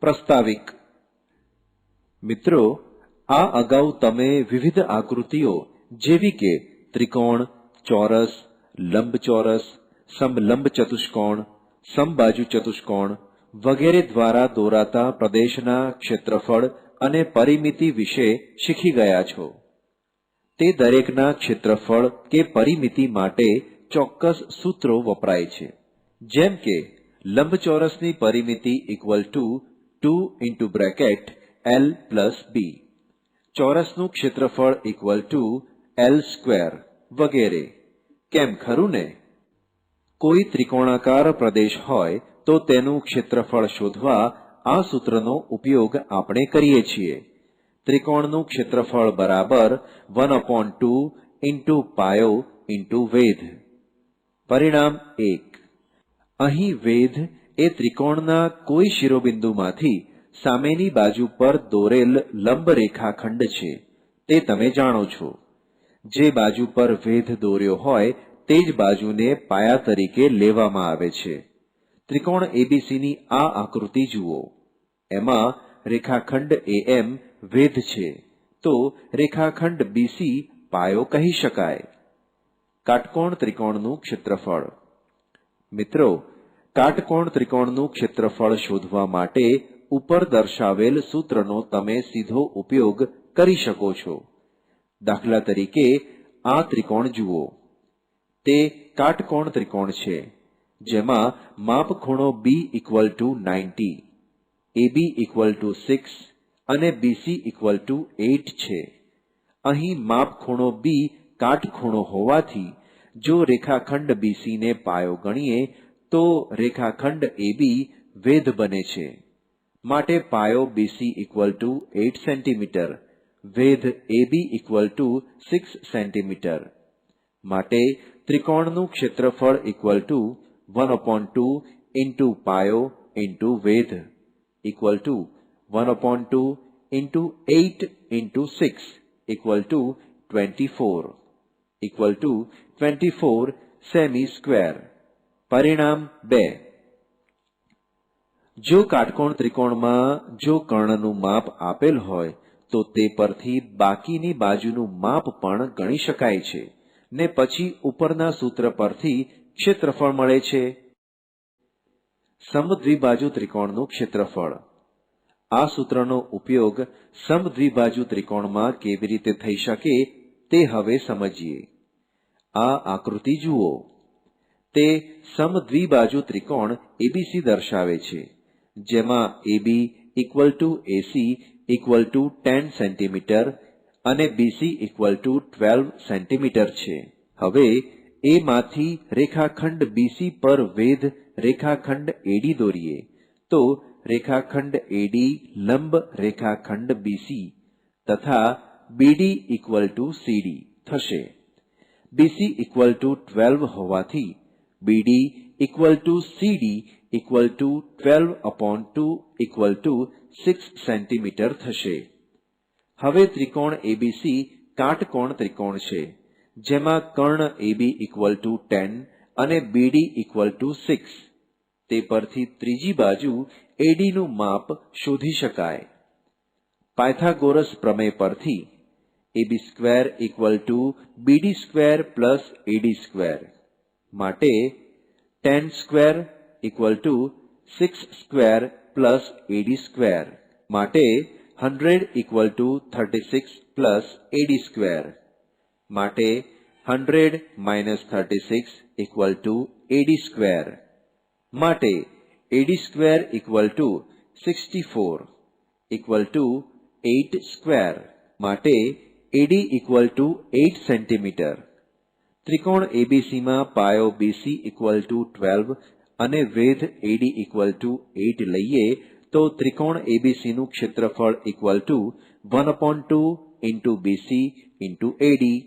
પ્રસ્તાવિક. મિત્રો, આ અગાઉ તમે વિવિધ આકૃતિઓ જેવી કે ત્રિકોણ, ચોરસ, લંબચોરસ સમલંબ ચતુષ્કોણ સમબાજુ ચતુષ્કોણ વગેરે દ્વારા દોરાતા પ્રદેશના ક્ષેત્રફળ અને પરિમિતિ વિશે શીખી ગયા છો. તે દરેકના ક્ષેત્રફળ કે પરિમિતિ માટે ચોક્કસ સૂત્રો વપરાય છે. જેમ કે, લંબચોરસની પરિમિતિ equal to two into bracket L plus B ચોરસનું ક્ષેત્રફળ ઇક્વલ ટુ એલ સ્ક્વેર વગેરે. કેમ ખરું ને? કોઈ ત્રિકોણાકાર પ્રદેશ હોય તો તેનું ક્ષેત્રફળ શોધવા આ સૂત્રનો ઉપયોગ આપણે કરીએ છીએ. ત્રિકોણનું ક્ષેત્રફળ બરાબર વન અપોન ટુ ઇન્ટુ પાયો ઇન્ટુ વેધ. પરિણામ એક. અહીં વેધ એ ત્રિકોણના કોઈ શિરોબિંદુમાંથી સામેની બાજુ પર દોરેલ લંબ રેખાખંડ છે, તે તમે જાણો છો. જે બાજુ પર વેધ દોર્યો હોય, તે જ બાજુને પાયા તરીકે લેવામાં આવે છે. ત્રિકોણ એબીસીની આ આકૃતિ જુઓ. એમાં રેખાખંડ એમ વેધ છે, તો રેખાખંડ બીસી પાયો કહી શકાય. કાટકોણ ત્રિકોણનું ક્ષેત્રફળ. મિત્રો કાટકોણ ત્રિકોણનું ક્ષેત્રફળ શોધવા માટે ઉપર દર્શાવેલ સૂત્રનો તમે સીધો ઉપયોગ કરી શકો છો. દાખલા તરીકે, આ ત્રિકોણ જુઓ. તે કાટકોણ ત્રિકોણ છે, જેમાં માપ ખૂણો B equal to ninety AB equal to six અને બીસી ઇક્વલ ટુ એઇટ છે. અહીં માપ ખૂણો બી કાટખૂણો હોવાથી, જો રેખાખંડ બીસીને પાયો ગણીએ તો રેખાખંડ એબી વેધ બને છે. માટે પાયો BC equal to eight centimetre વેધ AB equal to six centimetre માટે ત્રિકોણનું ક્ષેત્રફળ equal to one upon two into પાયો into વેધ equal to one upon two into eight into six equal to twenty four equal to twenty four cm square પરિણામ બે. જો કાટકોણ ત્રિકોણમાં જો કર્ણનું માપ આપેલ હોય, તો તે પરથી બાકીની બાજુનું માપ પણ ગણી શકાય છે. ને પછી ઉપરના સૂત્ર પરથી ક્ષેત્રફળ મળે છે. સમદ્વિબાજુ ત્રિકોણનું ક્ષેત્રફળ. આ સૂત્રનો ઉપયોગ સમદ્વિબાજુ ત્રિકોણમાં કેવી રીતે થઈ શકે તે હવે સમજીએ. આ આકૃતિ જુઓ. તે સમદ્વિબાજુ ત્રિકોણ એબીસી દર્શાવે છે, જેમાં AB equal to AC equal to ten centimetre અને BC equal to twelve centimetre છે. હવે એમાંથી રેખાખંડ બીસી પર વેધ રેખાખંડ એડી દોરીએ, તો રેખાખંડ એડી લંબ રેખાખંડ બીસી તથા બીડી ઇક્વલ ટુ સીડી થશે. બીસી ઇક્વલ ટુ ટ્વેલ્વ હોવાથી BD equal to CD equal to twelve upon two equal to six centimetre થશે. હવે ત્રિકોણ એબીસી કાટકોણ ત્રિકોણ છે, જેમાં કર્ણ એબી ઇક્વલ ટુ ટેન અને બીડી ઇક્વલ ટુ સિક્સ તે પરથી ત્રીજી બાજુ એડીનું માપ શોધી શકાય. પાયથાગોરસ પ્રમેય પરથી AB square equal to BD square plus AD square માટે ten square equal to six square plus AD square માટે hundred equal to thirty six plus AD square માટે hundred minus thirty six equal to AD square માટે AD square equal to sixty four equal to eight square માટે AD equal to eight centimetre ત્રિકોણ એબીસીમાં પાયો BC equal to twelve અને વેધ AD equal to eight લઈએ તો ત્રિકોણ એબીસીનું ક્ષેત્રફળ equal to one upon two into BC into AD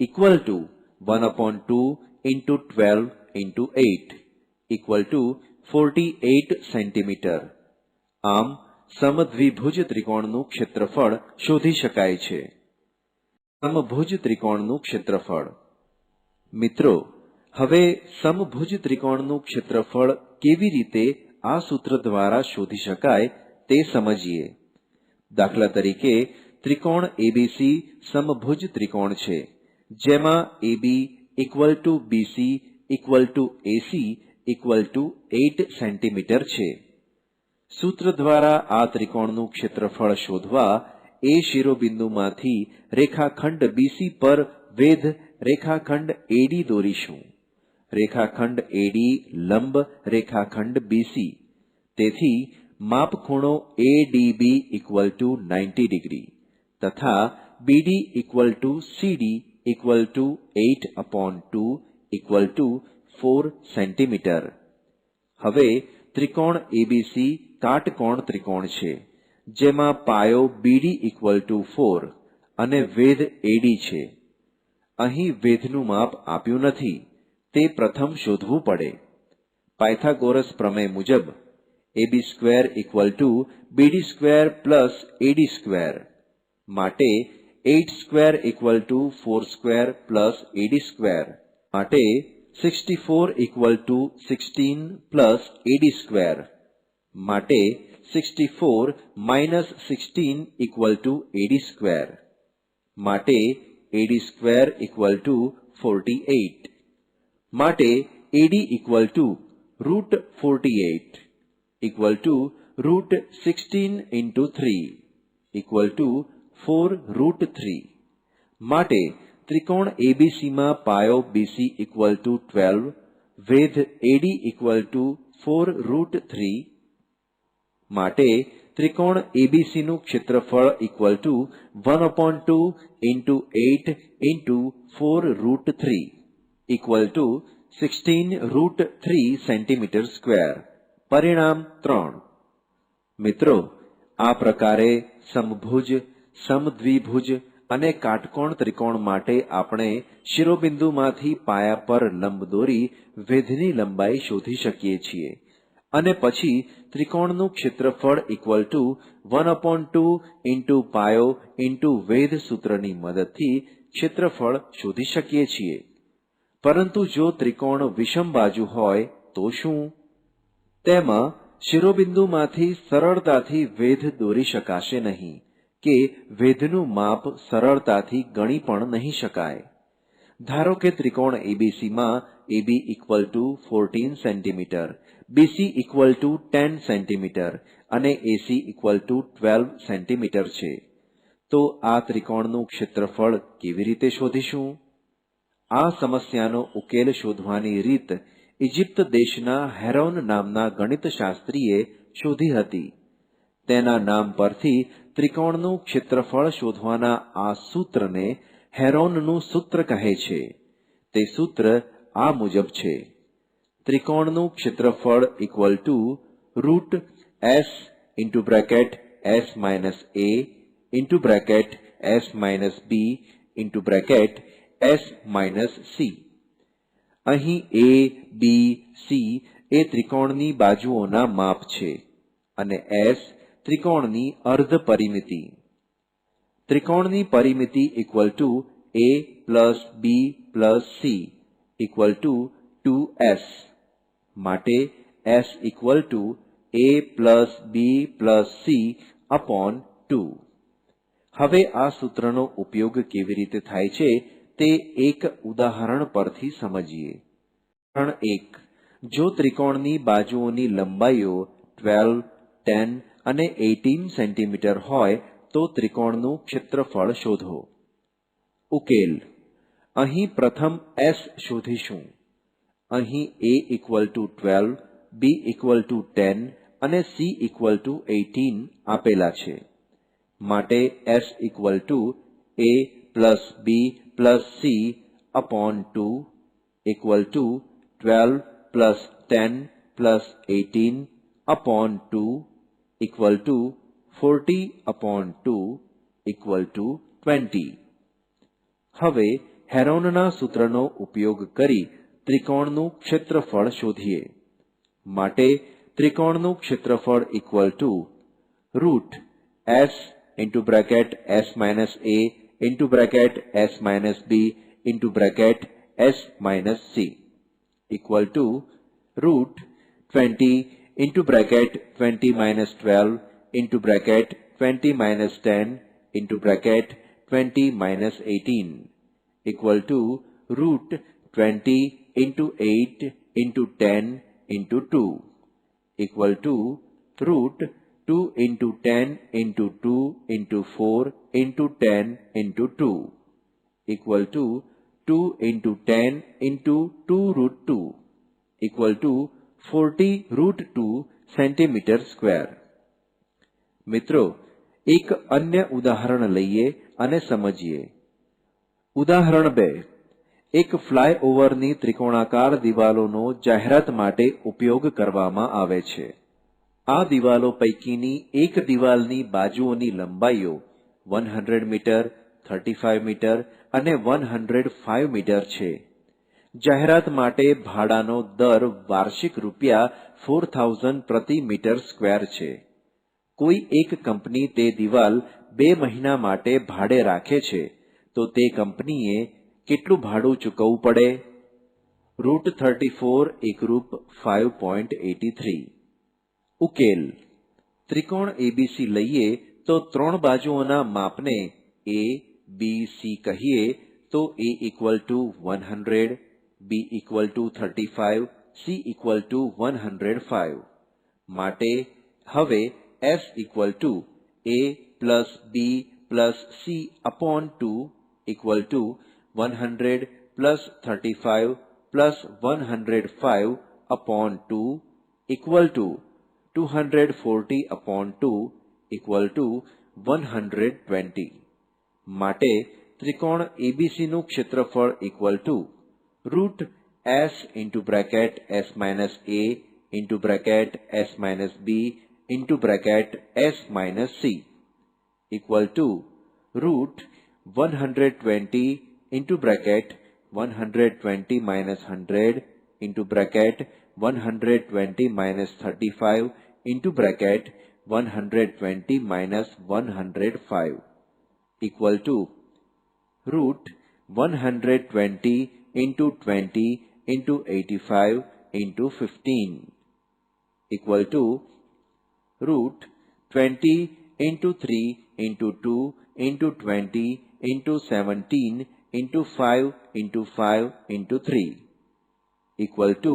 equal to one upon two into twelve into eight equal to forty eight centimetre આમ, સમદ્વિભુજ ત્રિકોણનું ક્ષેત્રફળ શોધી શકાય છે. સમભુજ ત્રિકોણનું ક્ષેત્રફળ. મિત્રો, હવે સમભુજ ત્રિકોણનું ક્ષેત્રફળ કેવી રીતે આ સૂત્ર દ્વારા શોધી શકાય તે સમજીએ. દાખલા તરીકે, ત્રિકોણ એબીસી સમભુજ ત્રિકોણ છે, જેમાં AB equal to BC equal to AC equal to eight centimetre છે. સૂત્ર દ્વારા આ ત્રિકોણનું ક્ષેત્રફળ શોધવા એ શિરોબિંદુમાંથી રેખાખંડ બીસી પર વેધ રેખાખંડ એડી દોરીશું. રેખાખંડ એડી લંબ, રેખાખંડ બીસી તેથી માપ ખૂણો ADB equal to ninety degree તથા BD equal to CD equal to eight upon two equal to four centimetre હવે ત્રિકોણ એબીસી કાટકોણ ત્રિકોણ છે, જેમાં પાયો બીડી ઇક્વલ ટુ ફોર અને વેધ એડી છે. અહીં વેધનું માપ આપ્યું નથી. તે પ્રથમ શોધવું પડે. પાયથાગોરસ પ્રમેય મુજબ AB square equal to BD square plus AD square માટે eight square equal to four square plus AD square માટે sixty four equal to sixteen plus AD square માટે sixty four minus sixteen equal to AD square માટે AD square equal to forty eight માટે AD equal to root forty eight equal to root sixteen into three equal to four root three માટે ત્રિકોણ એબીસીમાં પાયો BC equal to twelve વેધ AD equal to four root three માટે ત્રિકોણ એબીસીનું ક્ષેત્રફળ equal to one upon two into eight into four root three equal to sixteen root three centimetre square પરિણામ ત્રણ. મિત્રો, આ પ્રકારે સમભુજ, સમદ્વિભુજ અને કાટકોણ ત્રિકોણ માટે આપણે શિરોબિંદુમાંથી પાયા પર લંબ દોરી વેધની લંબાઈ શોધી શકીએ છીએ. અને પછી ત્રિકોણનું ક્ષેત્રફળ equal to one upon two into પાયો ઇન્ટુ વેધ સૂત્રની મદદથી ક્ષેત્રફળ શોધી શકીએ છીએ. પરંતુ જો ત્રિકોણ વિષમ બાજુ હોય, તો શું? તેમાં શિરોબિંદુમાંથી સરળતાથી વેધ દોરી શકાશે નહીં કે વેધનું માપ સરળતાથી ગણી પણ નહીં શકાય. ધારો કે ત્રિકોણ એબીસીમાં AB equal to fourteen centimetre BC equal to ten centimetre અને AC equal to twelve centimetre છે. તો આ ત્રિકોણનું ક્ષેત્રફળ કેવી રીતે શોધીશું? આ સમસ્યાનો ઉકેલ શોધવાની રીત ઇજિપ્ત દેશના હેરોન નામના ગણિતશાસ્ત્રીએ શોધી હતી. તેના નામ પરથી ત્રિકોણનું ક્ષેત્રફળ શોધવાના આ સૂત્રને હેરોનનું સૂત્ર કહે છે, તે સૂત્ર આ મુજબ છે. ત્રિકોણનું ક્ષેત્રફળ equal to root S into bracket S minus A into bracket S minus B into bracket S minus C અહીં એ બી સી એ ત્રિકોણની બાજુઓના માપ છે અને એસ ત્રિકોણની અર્ધ પરિમિતિ. ત્રિકોણની પરિમિતિ equal to A plus B plus C equal to two S માટે S equal to A plus B plus C upon two હવે આ સૂત્રનો ઉપયોગ કેવી રીતે થાય છે તે એક ઉદાહરણ પરથી સમજીએ. ઉદાહરણ એક. જો ત્રિકોણની બાજુઓની લંબાઈઓ ટ્વેલ્વ ટેન અને એટીન સેન્ટીમીટર હોય તો ત્રિકોણનું ક્ષેત્રફળ શોધો. ઉકેલ. અહીં પ્રથમ એસ શોધીશું. અહીં A equal to twelve B equal to ten અને સી ઇક્વલ ટુ એટીન આપેલા છે. માટે S equal to A plus B plus C upon two equal to twelve plus ten plus eighteen upon two equal to forty upon two equal to twenty હવે હેરોનના સૂત્રનો ઉપયોગ કરી ત્રિકોણનું ક્ષેત્રફળ શોધીએ। માટે ત્રિકોણનું ક્ષેત્રફળ equal to root S into bracket S minus A into bracket S minus B into bracket S minus C equal to root twenty into bracket twenty minus twelve into bracket 20 minus 10 into bracket 20 minus 18 equal to root 20 into 8 into 10 into 2 equal to root 2 into 10 into 2 into 4 into 10 into 2 equal to 2 into 10 into 2 root 2 equal to 40 root 2 centimeter square. મિત્રો, એક અન્ય ઉદાહરણ લઈએ અને સમજીએ. ઉદાહરણ બે, એક ફ્લાયઓવરની ત્રિકોણાકાર દિવાલોનો જાહેરાત માટે ઉપયોગ કરવામાં આવે છે. આ દિવાલો પૈકીની એક દિવાલની બાજુઓની લંબાઈઓ 100 મીટર 35 મીટર અને 105 મીટર છે. જાહેરાત માટે ભાડાનો દર વાર્ષિક રૂપિયા 4000 પ્રતિ મીટર સ્ક્વેર છે. કોઈ એક કંપની તે દિવાલ બે મહિના માટે ભાડે રાખે છે, તો તે કંપનીએ કેટલું ભાડું ચૂકવવું પડે? રૂટ થર્ટી ફોર એકરૂપ ફાઇવ પોઈન્ટ એટી થ્રી. ઉકેલ. ત્રિકોણ એબીસી લઈએ તો ત્રણ બાજુઓના માપને એ બી સી કહીએ તો A equal to one hundred B equal to thirty five C equal to one hundred five માટે હવે S equal to A plus B plus C upon two equal to one hundred plus thirty five plus one hundred five upon two equal to two hundred forty upon two equal to one hundred twenty માટે ત્રિકોણ એબીસીનું ક્ષેત્રફળ equal to root S into bracket S minus A into bracket S minus B into bracket s minus c equal to root 120 into bracket 120 minus 100 into bracket 120 minus 35 into bracket 120 minus 105 equal to root 120 into 20 into 85 into 15 equal to root 20 into 3 into 2 into 20 into 17 into 5 into 5 into 3 equal to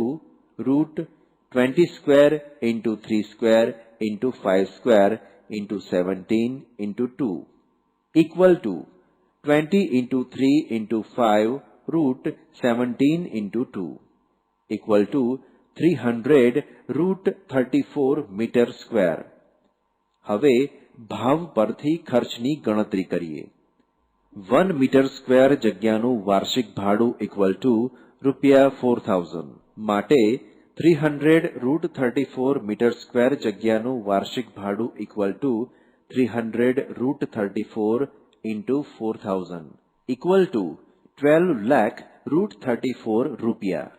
root 20 square into 3 square into 5 square into 17 into 2 equal to 20 into 3 into 5 root 17 into 2 equal to 300 root 34 metre square હવે ભાવ પરથી ખર્ચની ગણતરી કરીએ. One metre square જગ્યાનું વાર્ષિક ભાડું equal to રૂપિયા ફોર થાઉઝન્ડ માટે three hundred root thirty four metre square જગ્યાનું વાર્ષિક ભાડું equal to three hundred root thirty four into four thousand equal to twelve lakh root thirty four રૂપિયા.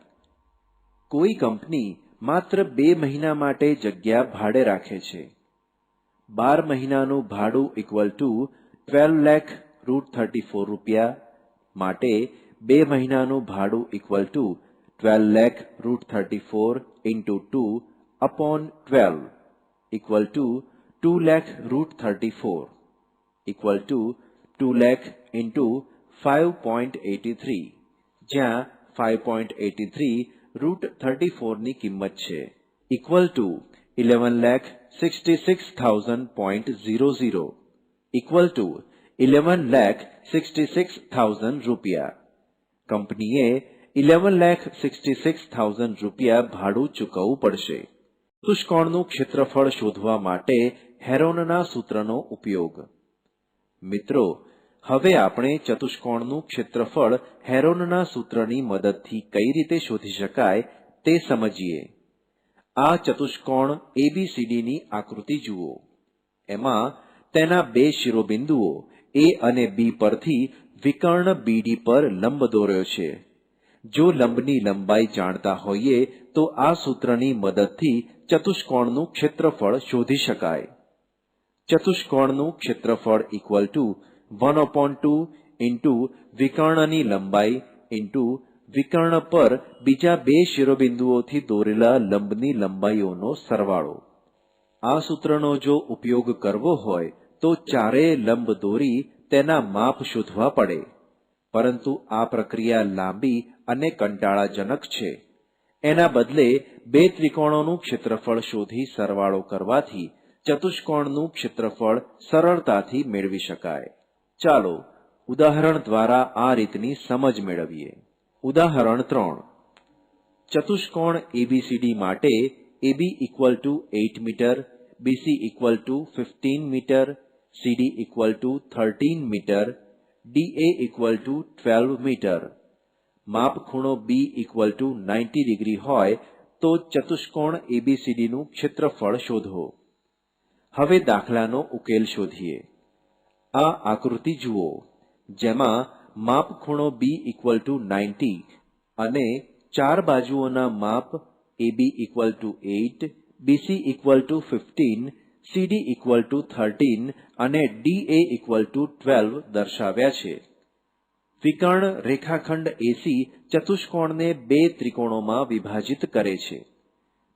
કોઈ કંપની માત્ર બે મહિના માટે જગ્યા ભાડે રાખે છે. બાર મહિનાનું ભાડું equal to twelve lakh root thirty four રૂપિયા માટે બે મહિનાનું ભાડું equal to twelve lakh root thirty four into two upon twelve equal to two lakh root thirty four equal to two lakh into five point eighty three જ્યાં 5.83 root 34 ની કિંમત છે. Equal to eleven lakh sixty six thousand point zero zero equal to eleven lakh sixty six thousand રૂપિયા. કંપનીએ eleven lakh sixty six thousand રૂપિયા ભાડું ચૂકવવું પડશે. ચતુષ્કોણનું ક્ષેત્રફળ શોધવા માટે હેરોનના સૂત્રનો ઉપયોગ. મિત્રો હવે આપણે ચતુષ્કોણનું ક્ષેત્રફળ હેરોનના સૂત્રની મદદથી કઈ રીતે શોધી શકાય તે સમજીએ. આ ચતુષ્કોણ એબીસીડીની આકૃતિ જુઓ. એમાં તેના બે શિરોબિંદુઓ એ અને બી પરથી વિકર્ણ બીડી પર લંબ દોર્યો છે. જો લંબની લંબાઈ જાણતા હોઈએ તો આ સૂત્રની મદદથી ચતુષ્કોણનું ક્ષેત્રફળ શોધી શકાય. ચતુષ્કોણનું ક્ષેત્રફળ equal to one upon two into વિકર્ણની લંબાઈ ઇન્ટુ વિકર્ણ પર બીજા બે શિરોબિંદુઓથી દોરેલા લંબની લંબાઈઓનો સરવાળો. આ સૂત્રનો જો ઉપયોગ કરવો હોય તો ચારેય લંબ દોરી તેના માપ શોધવા પડે. પરંતુ આ પ્રક્રિયા લાંબી અને કંટાળાજનક છે. એના બદલે બે ત્રિકોણોનું ક્ષેત્રફળ શોધી સરવાળો કરવાથી ચતુષ્કોણનું ક્ષેત્રફળ સરળતાથી મેળવી શકાય. ચાલો, ઉદાહરણ દ્વારા આ રીતની સમજ મેળવીએ. ઉદાહરણ ત્રણ. ચતુષ્કોણ એબીસીડી માટે AB equal to eight metre BC equal to fifteen metre CD equal to thirteen metre DA equal to twelve metre માપ ખૂણો B equal to ninety degree હોય તો ચતુષ્કોણ એબીસીડીનું ક્ષેત્રફળ શોધો. હવે દાખલાનો ઉકેલ શોધીએ. આ આકૃતિ જુઓ, જેમાં માપ ખૂણો બી ઇક્વલ ટુ નાઇન્ટી અને ચાર બાજુઓના માપ AB equal to eight BC equal to fifteen CD equal to thirteen અને DA ઇક્વલ ટુ ટ્વેલ્વ દર્શાવ્યા છે. વિકર્ણ રેખાખંડ એસી ચતુષ્કોણને બે ત્રિકોણોમાં વિભાજિત કરે છે.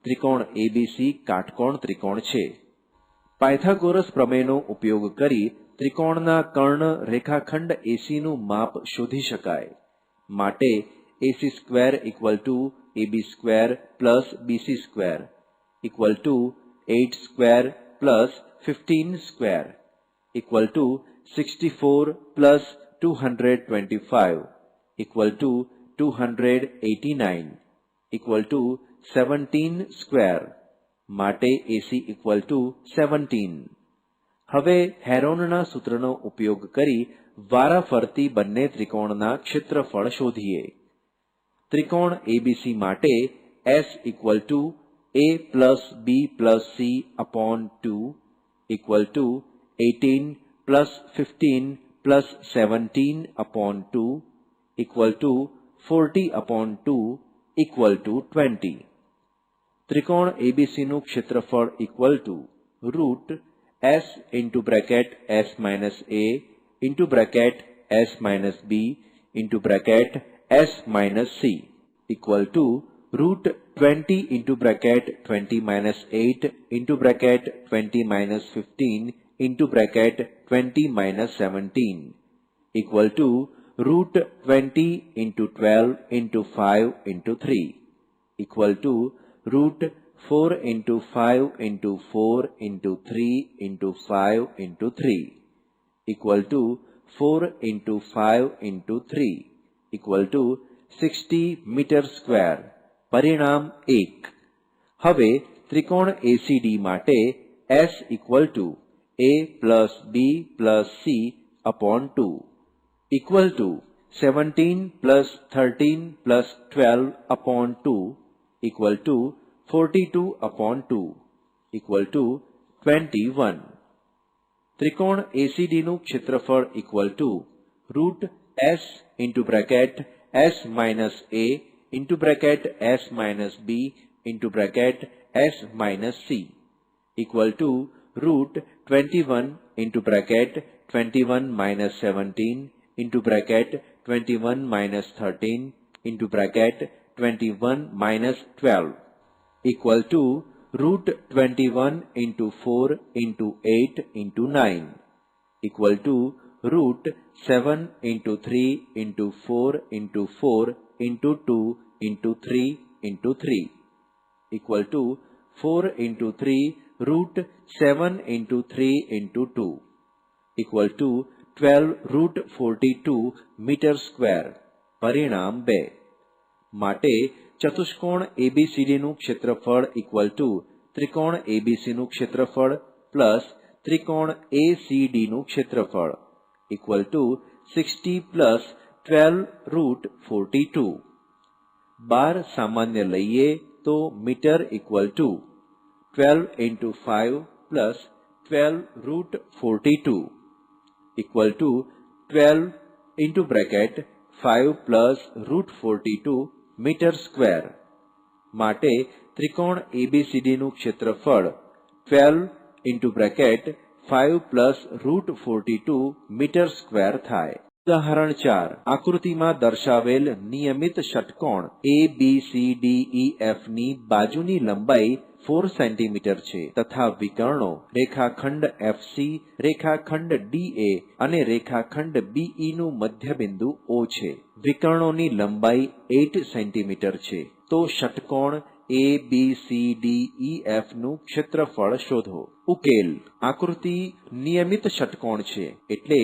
ત્રિકોણ એબીસી કાટકોણ ત્રિકોણ છે. પાયથાગોરસ પ્રમેયનો ઉપયોગ કરી ત્રિકોણના કર્ણ રેખાખંડ AC નું માપ શોધી શકાય. માટે AC square equal to AB square plus BC square equal to eight square plus fifteen square equal to sixty four plus two hundred twenty five equal to two hundred eighty nine equal to seventeen square. માટે AC equal to seventeen. હવે હેરોનના સૂત્રનો ઉપયોગ કરી વારાફરતી બંને ત્રિકોણના ક્ષેત્રફળ શોધીએ. ત્રિકોણ એબીસી માટે S equal to A plus B plus C upon two equal to eighteen plus fifteen plus seventeen upon two equal to forty upon two equal to twenty ત્રિકોણ એબીસીનું ક્ષેત્રફળ equal to root s into bracket s minus a into bracket s minus b into bracket s minus c equal to root 20 into bracket 20 minus 8 into bracket 20 minus 15 into bracket 20 minus 17 equal to root 20 into 12 into 5 into 3 equal to root 4 into 5 into 4 into 3 into 5 into 3 equal to 4 into 5 into 3 equal to 60 meter square. Parinam 1. Have Trikon ACD mate S equal to A plus B plus C upon 2 equal to 17 plus 13 plus 12 upon 2 equal to forty two upon two equal to twenty one ત્રિકોણ એસીડીનું ક્ષેત્રફળ equal to root S into bracket S minus A into bracket S minus B into bracket S minus C equal to root twenty one into bracket twenty one minus seventeen into bracket twenty one minus thirteen into bracket twenty one minus twelve equal to root 21 into 4 into 8 into 9 equal to root 7 into 3 into 4 into 4 into 2 into 3 into 3 equal to 4 into 3 root 7 into 3 into 2 equal to 12 root 42 meter square પરિણામ 2 માટે ચતુષ્કોણ ABCD નું ક્ષેત્રફળ equal two ત્રિકોણ ABC નું ક્ષેત્રફળ plus ત્રિકોણ ACD નું ક્ષેત્રફળ equal to sixty plus twelve root forty two બાર સામાન્ય લઈએ તો metre equal to twelve into five plus twelve root forty two equal to twelve into bracket five plus root forty two metre square માટે ત્રિકોણ ABCD નું ક્ષેત્રફળ twelve into bracket five plus root forty two metre square થાય. ઉદાહરણ ચાર. આકૃતિમાં દર્શાવેલ નિયમિત ષટકોણ એ બી સી ડી ઈ એફની બાજુની લંબાઈ ફોર સેન્ટીમીટર છે તથા વિકર્ણો રેખાખંડ એફસી રેખાખંડ ડીએ અને રેખાખંડ બીઈ નું મધ્યબિંદુ ઓ છે. વિકર્ણોની લંબાઈ એટ સેન્ટીમીટર છે. તો ષટકોણ એ બી સી ડી ઈ એફનું ક્ષેત્રફળ શોધો. ઉકેલ. આકૃતિ નિયમિત ષટકોણ છે. એટલે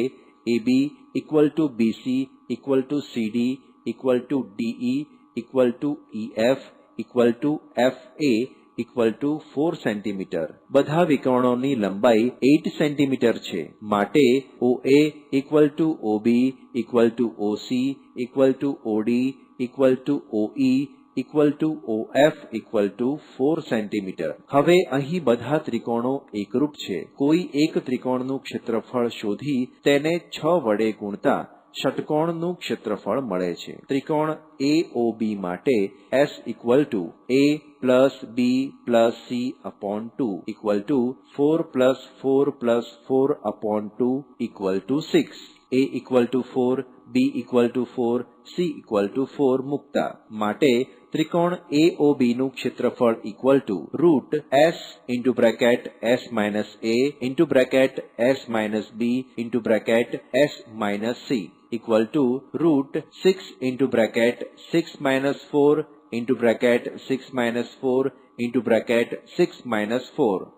AB equal to BC equal to CD equal to DE equal to EF equal to FA equal to four centimetre બધા વિકર્ણોની લંબાઈ 8 સેન્ટીમીટર છે. માટે O A equal to OB equal to OC equal to OD equal to OE equal to F equal to four centimetre હવે અહીં બધા ત્રિકોણો એકરૂપ છે. કોઈ એક ત્રિકોણનું ક્ષેત્રફળ શોધી તેને છ વડે ગુણતા ષટકોણનું ક્ષેત્રફળ મળે છે. ત્રિકોણ AOB માટે S equal to A plus B plus C upon two equal to four plus four plus four upon two equal to six A equal to four B equal to four C equal to four મુક્તા. માટે ત્રિકોણ AOB નું ક્ષેત્રફળ equal to root S into bracket S minus A into bracket S minus B into bracket S minus C equal to root 6 into bracket 6 minus 4 into bracket 6 minus 4 into bracket 6 minus 4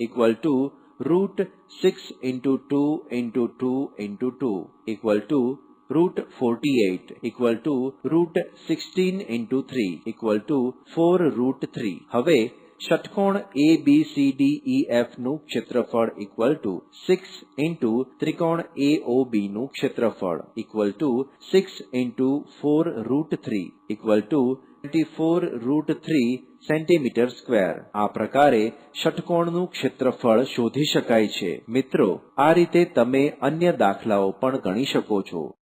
equal to root 6 into 2 into 2 into 2 equal to root 48 equal to root 16 into 3 equal to 4 root 3. હવે ષટકોણ A B C D ઈ એફનું ક્ષેત્રફળ equal to six into ત્રિકોણ A O B નું ક્ષેત્રફળ equal to six into four root three equal to twenty four root three centimetre square આ પ્રકારે ષટકોણનું ક્ષેત્રફળ શોધી શકાય છે. મિત્રો, આ રીતે તમે અન્ય દાખલાઓ પણ ગણી શકો છો.